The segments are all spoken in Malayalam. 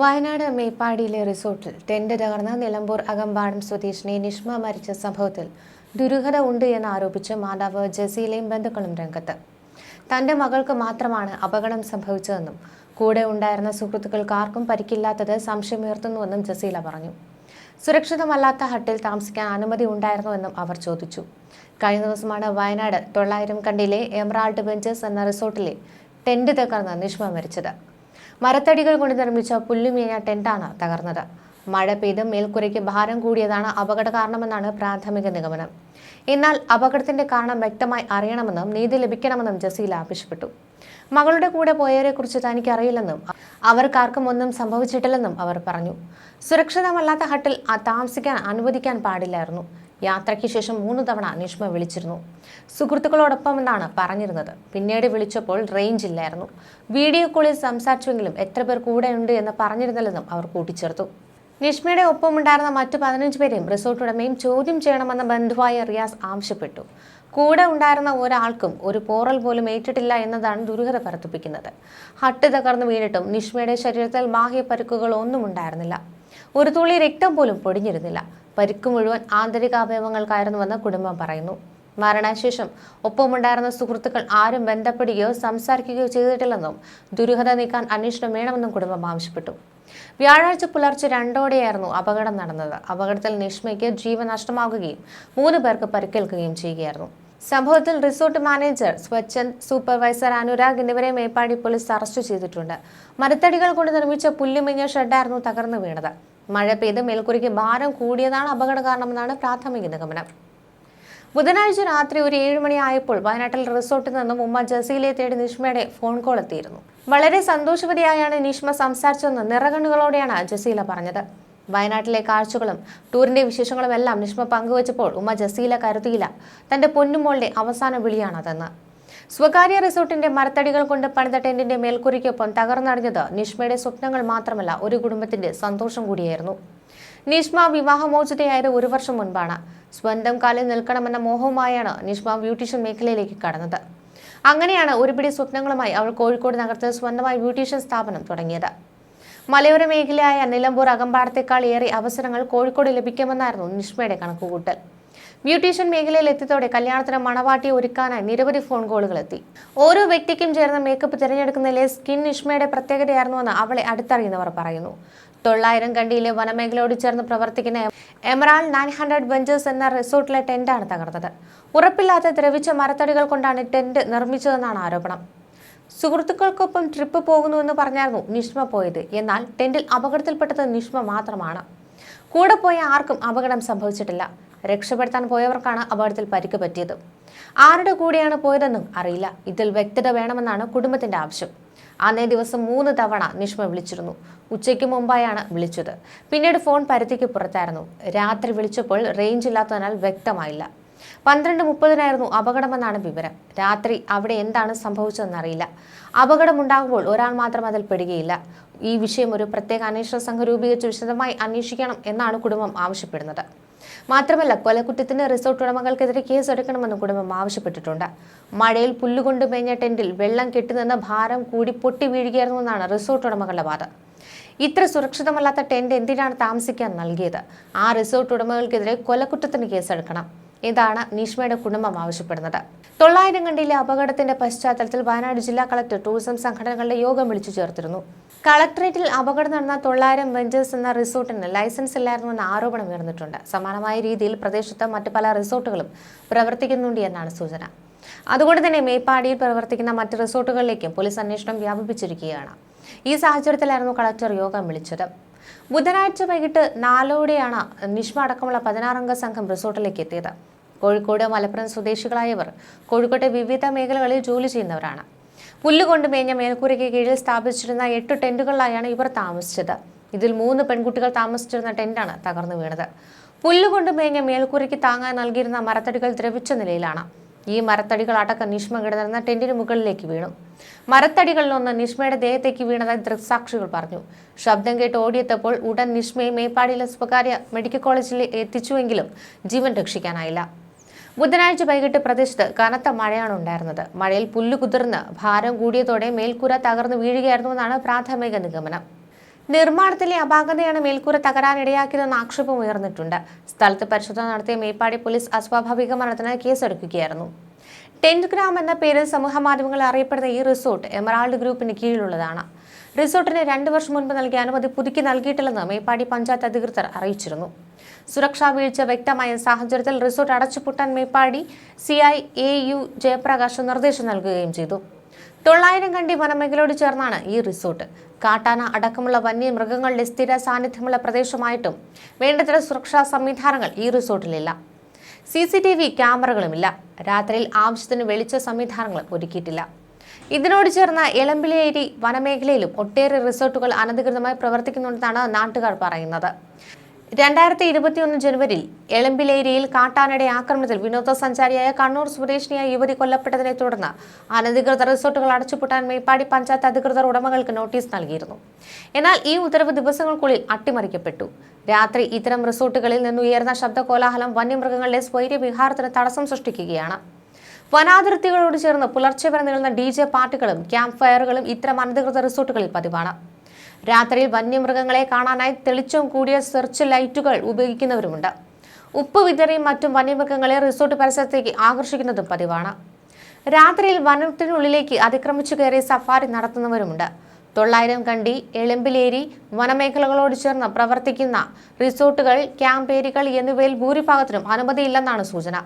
വയനാട് മേപ്പാടിയിലെ റിസോർട്ടിൽ ടെന്റ് തകർന്ന നിലമ്പൂർ അകമ്പാടം സ്വദേശിനി നിഷ്മ മരിച്ച സംഭവത്തിൽ ദുരൂഹത ഉണ്ട് എന്ന് ആരോപിച്ച് മാതാവ് ജസീലയും ബന്ധുക്കളും രംഗത്ത്. തന്റെ മകൾക്ക് മാത്രമാണ് അപകടം സംഭവിച്ചതെന്നും കൂടെ ഉണ്ടായിരുന്ന സുഹൃത്തുക്കൾക്ക് ആർക്കും പരിക്കില്ലാത്തത് സംശയമുയർത്തുന്നുവെന്നും ജസീല പറഞ്ഞു. സുരക്ഷിതമല്ലാത്ത ഹട്ടിൽ താമസിക്കാൻ അനുമതി ഉണ്ടായിരുന്നുവെന്നും അവർ ചോദിച്ചു. കഴിഞ്ഞ ദിവസമാണ് വയനാട് തൊള്ളായിരം കണ്ടിലെ എമറാൾഡ് ബെഞ്ചസ് എന്ന റിസോർട്ടിലെ ടെന്റ് തകർന്ന് നിഷ്മ മരിച്ചത്. മരത്തടികൾ കൊണ്ട് നിർമ്മിച്ച പുല്ലുമേഞ്ഞ ടെന്റാണ് തകർന്നത്. മഴ പെയ്ത് മേൽക്കുരയ്ക്ക് ഭാരം കൂടിയതാണ് അപകട കാരണമെന്നാണ് പ്രാഥമിക നിഗമനം. എന്നാൽ അപകടത്തിന്റെ കാരണം വ്യക്തമായി അറിയണമെന്നും നീതി ലഭിക്കണമെന്നും ജസീല ആവശ്യപ്പെട്ടു. മകളുടെ കൂടെ പോയവരെക്കുറിച്ച് തനിക്ക് അറിയില്ലെന്നും അവർക്കാർക്കും ഒന്നും സംഭവിച്ചിട്ടില്ലെന്നും അവർ പറഞ്ഞു. സുരക്ഷിതമല്ലാത്ത ഹട്ടിൽ താമസിക്കാൻ അനുവദിക്കാൻ പാടില്ലായിരുന്നു. യാത്രയ്ക്ക് ശേഷം മൂന്ന് തവണ നിഷ്മ വിളിച്ചിരുന്നു. സുഹൃത്തുക്കളോടൊപ്പം എന്നാണ് പറഞ്ഞിരുന്നത്. പിന്നീട് വിളിച്ചപ്പോൾ റേഞ്ച് ഇല്ലായിരുന്നു. വീഡിയോ കോളിൽ സംസാരിച്ചുവെങ്കിലും എത്ര പേർ കൂടെയുണ്ട് എന്ന് പറഞ്ഞിരുന്നില്ലെന്നും അവർ കൂട്ടിച്ചേർത്തു. നിഷ്മയുടെ ഒപ്പമുണ്ടായിരുന്ന മറ്റു പതിനഞ്ച് പേരെയും റിസോർട്ട് ഉടമയും ചോദ്യം ചെയ്യണമെന്ന ബന്ധുവായ റിയാസ് ആവശ്യപ്പെട്ടു. കൂടെ ഉണ്ടായിരുന്ന ഒരാൾക്കും ഒരു പോറൽ പോലും ഏറ്റിട്ടില്ല എന്നതാണ് ദുരൂഹത വർദ്ധിപ്പിക്കുന്നത് ഹട്ട് തകർന്നു വീണിട്ടും നിഷ്മയുടെ ശരീരത്തിൽ ബാഹ്യ പരുക്കുകൾ ഒന്നും ഉണ്ടായിരുന്നില്ല. ഒരു തുള്ളി രക്തം പോലും പൊടിഞ്ഞിരുന്നില്ല. പരിക്ക് മുഴുവൻ ആന്തരികാവയവങ്ങൾക്കായിരുന്നുവെന്ന് കുടുംബം പറയുന്നു. മരണശേഷം ഒപ്പമുണ്ടായിരുന്ന സുഹൃത്തുക്കൾ ആരും ബന്ധപ്പെടുകയോ സംസാരിക്കുകയോ ചെയ്തിട്ടില്ലെന്നും ദുരൂഹത നീക്കാൻ അന്വേഷണം വേണമെന്നും കുടുംബം ആവശ്യപ്പെട്ടു. വ്യാഴാഴ്ച പുലർച്ചെ രണ്ടോടെയായിരുന്നു അപകടം നടന്നത്. അപകടത്തിൽ നിഷ്മയ്ക്ക് ജീവൻ നഷ്ടമാകുകയും മൂന്ന് പേർക്ക് പരിക്കേൽക്കുകയും ചെയ്യുകയായിരുന്നു. സംഭവത്തിൽ resort manager Swachhand supervisor Anurag എന്നിവരെ മേപ്പാടി പോലീസ് അറസ്റ്റ് ചെയ്തിട്ടുണ്ട്. മരത്തടികൾ കൊണ്ട് നിർമ്മിച്ച പുല്ലുമിഞ്ഞ ഷെഡായിരുന്നു തകർന്നു വീണത്. മഴ പെയ്ത് മേൽക്കുറിക്ക് ഭാരം കൂടിയതാണ് അപകട കാരണമെന്നാണ് പ്രാഥമിക നിഗമനം. ബുധനാഴ്ച രാത്രി ഒരു ഏഴ് മണിയായപ്പോൾ വയനാട്ടിൽ റിസോർട്ടിൽ നിന്നും ഉമ്മ ജസീലെ തേടി നിഷ്മയുടെ ഫോൺ കോൾ എത്തിയിരുന്നു. വളരെ സന്തോഷവതിയായാണ് നിഷ്മ സംസാരിച്ചതെന്ന് നിറകണ്ണുകളോടെയാണ് ജസീല പറഞ്ഞത്. വയനാട്ടിലെ കാഴ്ചകളും ടൂറിന്റെ വിശേഷങ്ങളും എല്ലാം നിഷ്മ പങ്കുവച്ചപ്പോൾ ഉമ്മ ജസീല കരുതിയില്ല. തന്റെ പൊന്നുമോളുടെ അവസാന വിളിയാണതെന്ന്. സ്വകാര്യ റിസോർട്ടിന്റെ മരത്തടികൾ കൊണ്ട് പണിത ടെന്റിന്റെ മേൽക്കുറിക്കൊപ്പം തകർന്നടിഞ്ഞത് നിഷ്മയുടെ സ്വപ്നങ്ങൾ മാത്രമല്ല ഒരു കുടുംബത്തിന്റെ സന്തോഷം കൂടിയായിരുന്നു. നിഷ്മ വിവാഹമോചിതയായത് ഒരു വർഷം മുൻപാണ്. സ്വന്തം കാലിൽ നിൽക്കണമെന്ന മോഹവുമായാണ് നിഷ്മ ബ്യൂട്ടീഷ്യൻ മേഖലയിലേക്ക് കടന്നത്. അങ്ങനെയാണ് ഒരുപിടി സ്വപ്നങ്ങളുമായി അവൾ കോഴിക്കോട് നഗരത്തിൽ സ്വന്തമായി ബ്യൂട്ടീഷ്യൻ സ്ഥാപനം തുടങ്ങിയത്. മലയോര മേഖലയായ നിലമ്പൂർ അകമ്പാടത്തേക്കാൾ ഏറെ അവസരങ്ങൾ കോഴിക്കോട് ലഭിക്കുമെന്നായിരുന്നു നിഷ്മയുടെ കണക്കുകൂട്ടൽ. ബ്യൂട്ടീഷ്യൻ മേഖലയിൽ എത്തിയതോടെ കല്യാണത്തിന് മണവാട്ടി ഒരുക്കാനായി നിരവധി ഫോൺ കോളുകൾ എത്തി. ഓരോ വ്യക്തിക്കും ചേർന്ന മേക്കപ്പ് തിരഞ്ഞെടുക്കുന്നതിലെ സ്കിൻ നിഷ്മയുടെ പ്രത്യേകതയായിരുന്നുവെന്ന് അവളെ അടുത്തറിയുന്നവർ പറയുന്നു. തൊള്ളായിരം കണ്ടിയിലെ വനമേഖലയോട് ചേർന്ന് പ്രവർത്തിക്കുന്ന എമറാൾ നയൻ ഹൺഡ്രഡ് ബെഞ്ചേഴ്സ് എന്ന റിസോർട്ടിലെ ടെന്റാണ് തകർത്തത്. ഉറപ്പില്ലാത്ത ദ്രവിച്ച മരത്തടികൾ കൊണ്ടാണ് ടെന്റ് നിർമ്മിച്ചതെന്നാണ് ആരോപണം. സുഹൃത്തുക്കൾക്കൊപ്പം ട്രിപ്പ് പോകുന്നുവെന്ന് പറഞ്ഞായിരുന്നു നിഷ്മ പോയത്. എന്നാൽ ടെന്റിൽ അപകടത്തിൽപ്പെട്ടത് നിഷ്മ മാത്രമാണ്. കൂടെ പോയ ആർക്കും അപകടം സംഭവിച്ചിട്ടില്ല. രക്ഷപ്പെടുത്താൻ പോയവർക്കാണ് അപകടത്തിൽ പരിക്ക് പറ്റിയത്. ആരുടെ കൂടെയാണ് പോയതെന്നും അറിയില്ല. ഇതിൽ വ്യക്തത വേണമെന്നാണ് കുടുംബത്തിന്റെ ആവശ്യം. അന്നേ ദിവസം മൂന്ന് തവണ നിഷ്മ വിളിച്ചിരുന്നു. ഉച്ചയ്ക്ക് മുമ്പായാണ് വിളിച്ചത്. പിന്നീട് ഫോൺ പരിധിക്ക് പുറത്തായിരുന്നു. രാത്രി വിളിച്ചപ്പോൾ റേഞ്ച് ഇല്ലാത്തതിനാൽ വ്യക്തമായില്ല. പന്ത്രണ്ട് മുപ്പതിനായിരുന്നു അപകടമെന്നാണ് വിവരം. രാത്രി അവിടെ എന്താണ് സംഭവിച്ചതെന്നറിയില്ല. അപകടമുണ്ടാകുമ്പോൾ ഒരാൾ മാത്രം അതിൽ പെടുകയില്ല. ഈ വിഷയം ഒരു പ്രത്യേക അന്വേഷണ സംഘം രൂപീകരിച്ച് വിശദമായി അന്വേഷിക്കണം എന്നാണ് കുടുംബം ആവശ്യപ്പെടുന്നത്. മാത്രമല്ല കൊലക്കുറ്റത്തിന് റിസോർട്ട് ഉടമകൾക്കെതിരെ കേസെടുക്കണമെന്ന് കുടുംബം ആവശ്യപ്പെട്ടിട്ടുണ്ട്. മഴയിൽ പുല്ലുകൊണ്ട് മേഞ്ഞ ടെന്റിൽ വെള്ളം കെട്ടിനിന്ന് ഭാരം കൂടി പൊട്ടി വീഴുകയായിരുന്നുവെന്നാണ് റിസോർട്ട് ഉടമകളുടെ വാദം. ഇത്ര സുരക്ഷിതമല്ലാത്ത ടെന്റ് എന്തിനാണ് താമസിക്കാൻ നൽകിയത്? ആ റിസോർട്ട് ഉടമകൾക്കെതിരെ കൊലക്കുറ്റത്തിന് കേസെടുക്കണം ഇതാണ് നീഷ്മയുടെ കുടുംബം ആവശ്യപ്പെടുന്നത്. തൊള്ളായിരം കണ്ടിയിലെ അപകടത്തിന്റെ പശ്ചാത്തലത്തിൽ വയനാട് ജില്ലാ കളക്ടർ ടൂറിസം സംഘടനകളുടെ യോഗം വിളിച്ചു ചേർത്തിരുന്നു. കളക്ടറേറ്റിൽ അപകടം നടന്ന തൊള്ളായിരം വെഞ്ചേഴ്സ് എന്ന റിസോർട്ടിന് ലൈസൻസ് ഇല്ലായിരുന്നുവെന്ന ആരോപണം ഉയർന്നിട്ടുണ്ട്. സമാനമായ രീതിയിൽ പ്രദേശത്ത് മറ്റു പല റിസോർട്ടുകളും പ്രവർത്തിക്കുന്നുണ്ട് എന്നാണ് സൂചന. അതുകൊണ്ട് തന്നെ മേപ്പാടിയിൽ പ്രവർത്തിക്കുന്ന മറ്റ് റിസോർട്ടുകളിലേക്കും പോലീസ് അന്വേഷണം വ്യാപിപ്പിച്ചിരിക്കുകയാണ്. ഈ സാഹചര്യത്തിലായിരുന്നു കളക്ടർ യോഗം വിളിച്ചത്. ബുധനാഴ്ച വൈകിട്ട് നാലോടെയാണ് നിഷ്മ അടക്കമുള്ള പതിനാറംഗ സംഘം റിസോർട്ടിലേക്ക് എത്തിയത്. കോഴിക്കോട് മലപ്പുറം സ്വദേശികളായവർ കോഴിക്കോട്ടെ വിവിധ മേഖലകളിൽ ജോലി ചെയ്യുന്നവരാണ്. പുല്ലുകൊണ്ട് മേഞ്ഞ മേൽക്കൂരയ്ക്ക് കീഴിൽ സ്ഥാപിച്ചിരുന്ന എട്ട് ടെന്റുകളിലായാണ് ഇവർ താമസിച്ചത്. ഇതിൽ മൂന്ന് പെൺകുട്ടികൾ താമസിച്ചിരുന്ന ടെന്റാണ് തകർന്നു വീണത്. പുല്ലുകൊണ്ട് മേഞ്ഞ മേൽക്കൂരയ്ക്ക് താങ്ങാൻ നൽകിയിരുന്ന മരത്തടികൾ ദ്രവിച്ച നിലയിലാണ്. ഈ മരത്തടികൾ അടക്കം നിഷ്മ കിടന്നിരുന്ന ടെന്റിന് മുകളിലേക്ക് വീണു. മരത്തടികളിലൊന്ന് നിഷ്മയുടെ ദേഹത്തേക്ക് വീണതായി ദൃക്സാക്ഷികൾ പറഞ്ഞു. ശബ്ദം കേട്ട് ഓടിയെത്തപ്പോൾ ഉടൻ നിഷ്മയെ മേപ്പാടിയിലെ സ്വകാര്യ മെഡിക്കൽ കോളേജിൽ എത്തിച്ചുവെങ്കിലും ജീവൻ രക്ഷിക്കാനായില്ല. ബുധനാഴ്ച വൈകിട്ട് പ്രദേശത്ത് കനത്ത മഴയാണ് ഉണ്ടായിരുന്നത്. മഴയിൽ പുല്ല് കുതിർന്ന് ഭാരം കൂടിയതോടെ മേൽക്കൂര തകർന്നു വീഴുകയായിരുന്നുവെന്നാണ് പ്രാഥമിക നിഗമനം. നിർമ്മാണത്തിലെ അപാകതയാണ് മേൽക്കൂര തകരാനിടയാക്കിയതെന്ന് ആക്ഷേപം ഉയർന്നിട്ടുണ്ട്. സ്ഥലത്ത് പരിശോധന നടത്തിയ മേപ്പാടി പോലീസ് അസ്വാഭാവിക മരണത്തിന് കേസെടുക്കുകയായിരുന്നു. ടെന്റ് ഗ്രാം എന്ന പേരിൽ സമൂഹ സമൂഹമാധ്യമങ്ങളിൽ അറിയപ്പെടുന്ന ഈ റിസോർട്ട് എമറാൾഡ് ഗ്രൂപ്പിന് കീഴിലുള്ളതാണ്. റിസോർട്ടിന് രണ്ട് വർഷം മുൻപ് നൽകിയ അനുമതി പുതുക്കി നൽകിയിട്ടില്ലെന്ന് മേപ്പാടി പഞ്ചായത്ത് അധികൃതർ അറിയിച്ചിരുന്നു. സുരക്ഷാ വീഴ്ച വ്യക്തമായ സാഹചര്യത്തിൽ റിസോർട്ട് അടച്ചുപൂട്ടാൻ Meppadi C I A U Jayaprakash നിർദ്ദേശം നൽകുകയും ചെയ്തു. തൊള്ളായിരം കണ്ടി വനമേഖലയോട് ചേർന്നാണ് ഈ റിസോർട്ട്. കാട്ടാന അടക്കമുള്ള വന്യമൃഗങ്ങളുടെ സ്ഥിര സാന്നിധ്യമുള്ള പ്രദേശമായിട്ടും വേണ്ടത്ര സുരക്ഷാ സംവിധാനങ്ങൾ ഈ റിസോർട്ടിലില്ല. സി സി ടി വി ക്യാമറകളുമില്ല. രാത്രിയിൽ ആവശ്യത്തിന് വെളിച്ച സംവിധാനങ്ങളും ഒരുക്കിയിട്ടില്ല. ഇതിനോട് ചേർന്ന എളമ്പിളിയേരി വനമേഖലയിലും ഒട്ടേറെ റിസോർട്ടുകൾ അനധികൃതമായി പ്രവർത്തിക്കുന്നുണ്ടെന്നാണ് നാട്ടുകാർ പറയുന്നത്. രണ്ടായിരത്തി ഇരുപത്തിയൊന്ന് ജനുവരിയിൽ എളമ്പിലേരിയിൽ കാട്ടാനയുടെ ആക്രമണത്തിൽ വിനോദസഞ്ചാരിയായ കണ്ണൂർ സ്വദേശിനിയായ യുവതി കൊല്ലപ്പെട്ടതിനെ തുടർന്ന് അനധികൃത റിസോർട്ടുകൾ അടച്ചുപൂട്ടാൻ മേപ്പാടി പഞ്ചായത്ത് അധികൃതർ ഉടമകൾക്ക് നോട്ടീസ് നൽകിയിരുന്നു. എന്നാൽ ഈ ഉത്തരവ് ദിവസങ്ങൾക്കുള്ളിൽ അട്ടിമറിക്കപ്പെട്ടു. രാത്രി ഇത്തരം റിസോർട്ടുകളിൽ നിന്നുയർന്ന ശബ്ദ കോലാഹലം വന്യമൃഗങ്ങളുടെ സ്വൈര്യ വിഹാരത്തിന് തടസ്സം സൃഷ്ടിക്കുകയാണ്. വനാതിർത്തികളോട് ചേർന്ന് പുലർച്ചെ വരെ നീളുന്ന ഡി ജെ പാർട്ടികളും ക്യാമ്പ് ഫയറുകളും ഇത്തരം അനധികൃത റിസോർട്ടുകളിൽ പതിവാണ്. രാത്രിയിൽ വന്യമൃഗങ്ങളെ കാണാനായി തെളിച്ചം കൂടിയ സെർച്ച് ലൈറ്റുകൾ ഉപയോഗിക്കുന്നവരുമുണ്ട്. ഉപ്പ് വിതറിയും മറ്റും വന്യമൃഗങ്ങളെ റിസോർട്ട് പരിസരത്തേക്ക് ആകർഷിക്കുന്നതും പതിവാണ്. രാത്രിയിൽ വനത്തിനുള്ളിലേക്ക് അതിക്രമിച്ചു കയറി സഫാരി നടത്തുന്നവരുമുണ്ട്. തൊള്ളായിരം കണ്ടി എളമ്പിലേരി വനമേഖലകളോട് ചേർന്ന് പ്രവർത്തിക്കുന്ന റിസോർട്ടുകൾ ക്യാമ്പേരികൾ എന്നിവയിൽ ഭൂരിഭാഗത്തിനും അനുമതിയില്ലെന്നാണ് സൂചന.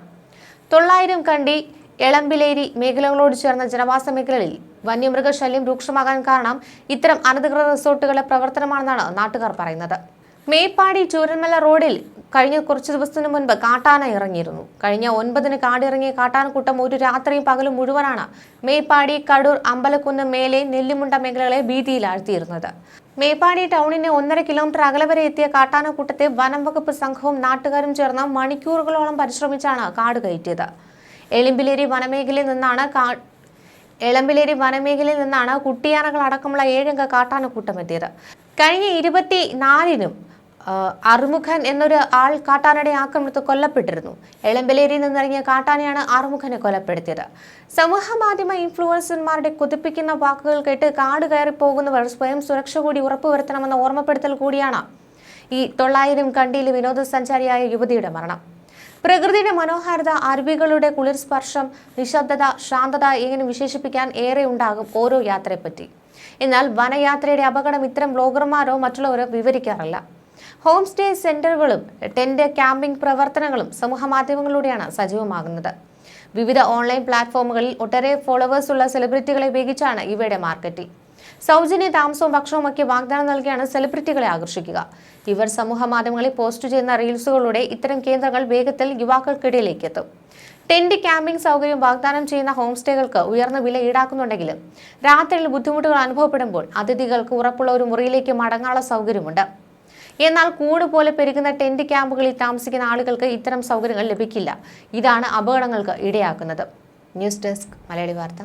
തൊള്ളായിരം കണ്ടി എളമ്പിലേരി മേഖലകളോട് ചേർന്ന ജനവാസ മേഖലകളിൽ വന്യമൃഗശല്യം രൂക്ഷമാകാൻ കാരണം ഇത്തരം അനധികൃത റിസോർട്ടുകളുടെ പ്രവർത്തനമാണെന്നാണ് നാട്ടുകാർ പറയുന്നത്. മേപ്പാടി ചൂരന്മല റോഡിൽ കഴിഞ്ഞ കുറച്ച് ദിവസത്തിനു മുൻപ് കാട്ടാന ഇറങ്ങിയിരുന്നു. കഴിഞ്ഞ ഒൻപതിന് കാടിറങ്ങിയ കാട്ടാനക്കൂട്ടം ഒരു രാത്രിയും പകലും മുഴുവനാണ് മേപ്പാടി കടൂർ അമ്പലക്കുന്ന് മേലെ നെല്ലിമുണ്ട മേഖലകളെ ഭീതിയിലാഴ്ത്തിയിരുന്നത്. മേപ്പാടി ടൗണിന് ഒന്നര കിലോമീറ്റർ അകലെ വരെ എത്തിയ കാട്ടാനക്കൂട്ടത്തെ വനം വകുപ്പ് സംഘവും നാട്ടുകാരും ചേർന്ന് മണിക്കൂറുകളോളം പരിശ്രമിച്ചാണ് കാട് കയറ്റിയത്. എളിമ്പിലേരി വനമേഖലയിൽ നിന്നാണ് എളമ്പിലേരി വനമേഖലയിൽ നിന്നാണ് കുട്ടിയാനകൾ അടക്കമുള്ള ഏഴംഗ കാട്ടാനക്കൂട്ടം എത്തിയത്. കഴിഞ്ഞ ഇരുപത്തി നാലിനും അറുമുഖൻ എന്നൊരു ആൾ കാട്ടാനയുടെ ആക്രമണത്തിൽ കൊല്ലപ്പെട്ടിരുന്നു. എളമ്പലേരിയിൽ നിന്നിറങ്ങിയ കാട്ടാനയാണ് അറുമുഖനെ കൊലപ്പെടുത്തിയത്. സമൂഹ മാധ്യമ ഇൻഫ്ലുവൻസർമാരുടെ കുതിപ്പിക്കുന്ന വാക്കുകൾ കേട്ട് കാട് കയറി പോകുന്നവർ സ്വയം സുരക്ഷ കൂടി ഉറപ്പുവരുത്തണമെന്ന ഓർമ്മപ്പെടുത്തൽ കൂടിയാണ് ഈ തൊള്ളായിരം കണ്ടിയിൽ വിനോദസഞ്ചാരിയായ യുവതിയുടെ മരണം. പ്രകൃതിയുടെ മനോഹാരിത അരുവികളുടെ കുളിർ സ്പർശം നിശബ്ദത ശാന്തത ഇങ്ങനെ വിശേഷിപ്പിക്കാൻ ഏറെ ഉണ്ടാകും ഓരോ യാത്രയെപ്പറ്റി. എന്നാൽ വനയാത്രയുടെ അപകടം ഇത്തരം ബ്ലോഗർമാരോ മറ്റുള്ളവരോ വിവരിക്കാറില്ല. ഹോം സ്റ്റേ സെന്ററുകളും ടെന്റ് ക്യാമ്പിംഗ് പ്രവർത്തനങ്ങളും സമൂഹ മാധ്യമങ്ങളിലൂടെയാണ് സജീവമാകുന്നത്. വിവിധ ഓൺലൈൻ പ്ലാറ്റ്ഫോമുകളിൽ ഒട്ടേറെ ഫോളോവേഴ്സുള്ള സെലിബ്രിറ്റികളെ ഉപയോഗിച്ചാണ് ഇവയുടെ മാർക്കറ്റിംഗ്. സൗജന്യ താമസവും ഭക്ഷണവും ഒക്കെ വാഗ്ദാനം നൽകിയാണ് സെലിബ്രിറ്റികളെ ആകർഷിക്കുക. ഇവർ സമൂഹ മാധ്യമങ്ങളിൽ പോസ്റ്റ് ചെയ്യുന്ന റീൽസുകളിലൂടെ ഇത്തരം കേന്ദ്രങ്ങൾ വേഗത്തിൽ യുവാക്കൾക്കിടയിലേക്ക് എത്തും ടെന്റ് ക്യാമ്പിംഗ് സൗകര്യം വാഗ്ദാനം ചെയ്യുന്ന ഹോം സ്റ്റേകൾക്ക് ഉയർന്ന വില ഈടാക്കുന്നുണ്ടെങ്കിലും രാത്രിയിൽ ബുദ്ധിമുട്ടുകൾ അനുഭവപ്പെടുമ്പോൾ അതിഥികൾക്ക് ഉറപ്പുള്ള ഒരു മുറിയിലേക്ക് മടങ്ങാനുള്ള സൗകര്യമുണ്ട്. എന്നാൽ കൂട് പോലെ പെരുകുന്ന ടെന്റ് ക്യാമ്പുകളിൽ താമസിക്കുന്ന ആളുകൾക്ക് ഇത്തരം സൗകര്യങ്ങൾ ലഭിക്കില്ല. ഇതാണ് അപകടങ്ങൾക്ക് ഇടയാക്കുന്നത്. ന്യൂസ് ഡെസ്ക് മലയാളി വാർത്ത.